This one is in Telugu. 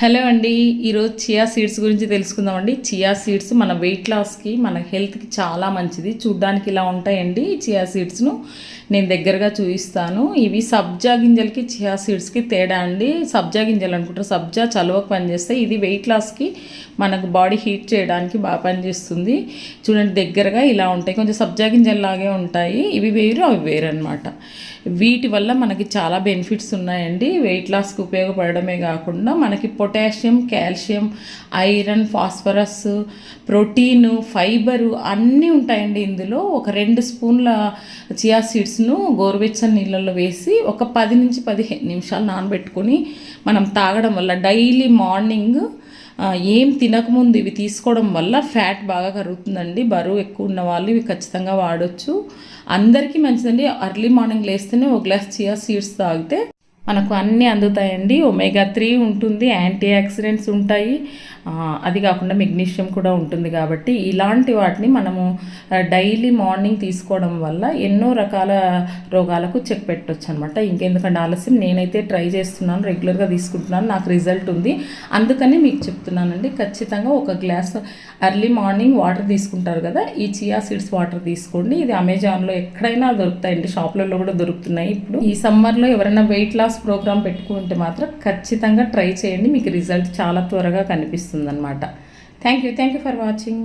హలో అండి ఈరోజు చియా సీడ్స్ గురించి తెలుసుకుందామండి. చియా సీడ్స్ మన వెయిట్ లాస్కి మన హెల్త్కి చాలా మంచిది. చూడ్డానికి ఇలా ఉంటాయండి చియా సీడ్స్ను. నేను దగ్గరగా చూపిస్తాను. ఇవి సబ్జా గింజలకి చియా సీడ్స్కి తేడా అండి. సబ్జా గింజలు అనుకుంటారు. సబ్జా చలువకు పనిచేస్తాయి. ఇది వెయిట్ లాస్కి మనకు బాడీ హీట్ చేయడానికి బాగా పనిచేస్తుంది. చూడండి దగ్గరగా ఇలా ఉంటాయి. కొంచెం సబ్జా గింజల్లాగే ఉంటాయి. ఇవి వేరు అవి వేరు అనమాట వీటి వల్ల మనకి చాలా బెనిఫిట్స్ ఉన్నాయండి. వెయిట్ లాస్కి ఉపయోగపడమే కాకుండా మనకి potassium calcium iron phosphorus protein fibre అన్నీ ఉంటాయండి ఇందులో. ఒక రెండు స్పూన్ల చియా సీడ్స్ను గోరువెచ్చని నీళ్ళల్లో వేసి ఒక పది నుంచి పదిహేను నిమిషాలు నానబెట్టుకొని మనం తాగడం వల్ల డైలీ మార్నింగ్ ఏం తినకముందు ఇవి తీసుకోవడం వల్ల ఫ్యాట్ బాగా కరుగుతుందండి. బరువు ఎక్కువ ఉన్న వాళ్ళు ఇవి ఖచ్చితంగా వాడచ్చు. అందరికీ మంచిదండి. అర్లీ మార్నింగ్ లేస్తేనే ఒక గ్లాస్ చియా సీడ్స్ తాగితే మనకు అన్నీ అందుతాయండి. ఒమేగా త్రీ ఉంటుంది యాంటీ యాక్సిడెంట్స్ ఉంటాయి. అది కాకుండా మెగ్నీషియం కూడా ఉంటుంది కాబట్టి ఇలాంటి వాటిని మనము డైలీ మార్నింగ్ తీసుకోవడం వల్ల ఎన్నో రకాల రోగాలకు చెక్ పెట్టవచ్చు అనమాట ఇంకెందుకంటే ఆలస్యం నేనైతే ట్రై చేస్తున్నాను రెగ్యులర్గా తీసుకుంటున్నాను నాకు రిజల్ట్ ఉంది. అందుకని మీకు చెప్తున్నానండి ఖచ్చితంగా ఒక గ్లాస్ అర్లీ మార్నింగ్ వాటర్ తీసుకుంటారు కదా ఈ చియా సీడ్స్ వాటర్ తీసుకోండి. ఇది అమెజాన్లో ఎక్కడైనా దొరుకుతాయండి షాప్లలో కూడా దొరుకుతున్నాయి ఇప్పుడు. ఈ సమ్మర్లో ఎవరైనా వెయిట్ లాస్ ప్రోగ్రామ్ పెట్టుకుంటే మాత్రం ఖచ్చితంగా ట్రై చేయండి. మీకు రిజల్ట్ చాలా త్వరగా కనిపిస్తుంది అనమాట thank you thank you for watching